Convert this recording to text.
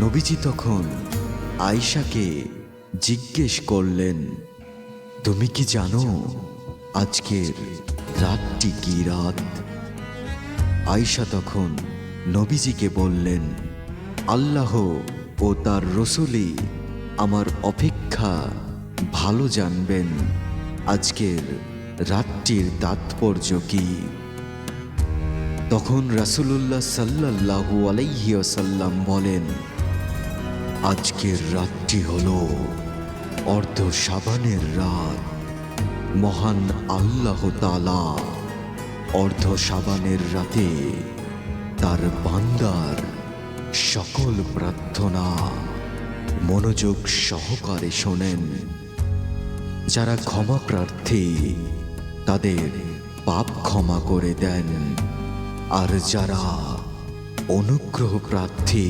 নবীজি তখন আয়শাকে জিজ্ঞেস করলেন, তুমি কি জানো আজকের রাতটি কি রাত? আয়শা তখন নবীজিকে বললেন, আল্লাহ ও তার রসুলই আমার অপেক্ষা ভালো জানবেন আজকের রাতটির তাৎপর্য কি? তখন রাসূলুল্লাহ সাল্লাল্লাহু আলাইহি ওয়াসাল্লাম বলেন আজকের রাতটি হল অর্ধ সাবানের রাত। মহান আল্লাহ তালা অর্ধ সাবানের রাতে তার বান্দার সকল প্রার্থনা মনোযোগ সহকারে শোনেন। যারা ক্ষমা প্রার্থী, তাদের পাপ ক্ষমা করে দেন। আর যারা অনুগ্রহ প্রার্থী